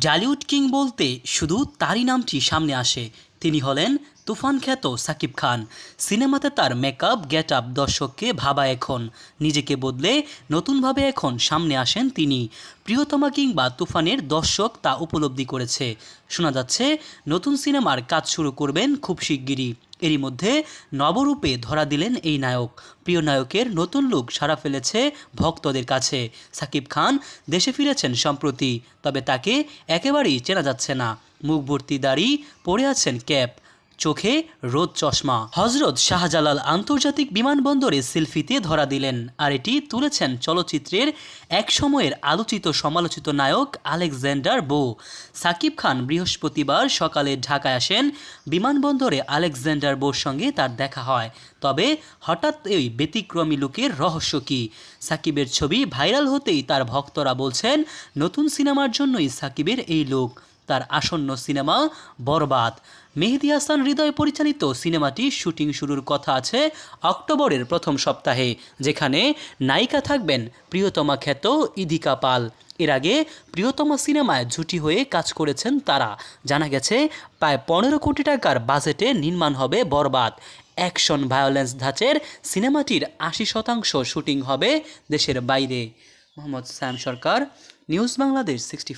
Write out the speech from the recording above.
Dhallywood king বলতে শুধু তারই নামটি সামনে আসে। তিনি হলেন তুফান খ্যাত সাকিব খান। সিনেমাতে তার মেকআপ গেট আপ দর্শককে ভাবা এখন। নিজেকে বদলে নতুনভাবে এখন সামনে আসেন তিনি। প্রিয়তমা কিংবা তুফানের দর্শক তা উপলব্ধি করেছে। শোনা যাচ্ছে, নতুন সিনেমার কাজ শুরু করবেন খুব শিগগিরই। এরই মধ্যে নবরূপে ধরা দিলেন এই নায়ক। প্রিয় নায়কের নতুন লুক সারা ফেলেছে ভক্তদের কাছে। সাকিব খান দেশে ফিরেছেন সম্প্রতি, তবে তাকে একেবারেই চেনা যাচ্ছে না। মুখ ভর্তি দাড়ি পরে আছেন ক্যাপ। চোখে রোদ চশমা। হজরত শাহজালাল আন্তর্জাতিক বিমানবন্দরে সেলফিতে ধরা দিলেন। আর এটি তুলেছেন চলচ্চিত্রের এক সময়ের আলোচিত সমালোচিত নায়ক আলেকজান্ডার বো। সাকিব খান বৃহস্পতিবার সকালে ঢাকায় আসেন। বিমানবন্দরে আলেকজান্ডার বোর সঙ্গে তার দেখা হয়। তবে হঠাৎ এই ব্যতিক্রমী লুকের রহস্য কী? সাকিবের ছবি ভাইরাল হতেই তার ভক্তরা বলছেন, নতুন সিনেমার জন্যই সাকিবের এই লুক। তার আসন্ন সিনেমা বরবাদ। মেহেদি হাসান হৃদয় পরিচালিত সিনেমাটি শুটিং শুরুর কথা আছে অক্টোবরের প্রথম সপ্তাহে, যেখানে নায়িকা থাকবেন প্রিয়তমা খ্যাত ইদিকা পাল। এর আগে প্রিয়তমা সিনেমায় জুটি হয়ে কাজ করেছেন তারা। জানা গেছে, প্রায় পনেরো কোটি টাকার বাজেটে নির্মাণ হবে বরবাদ। অ্যাকশন ভায়োলেন্স ধাঁচের সিনেমাটির আশি শতাংশ শুটিং হবে দেশের বাইরে। Mohammad Sam Sarkar, news Bangladesh sixty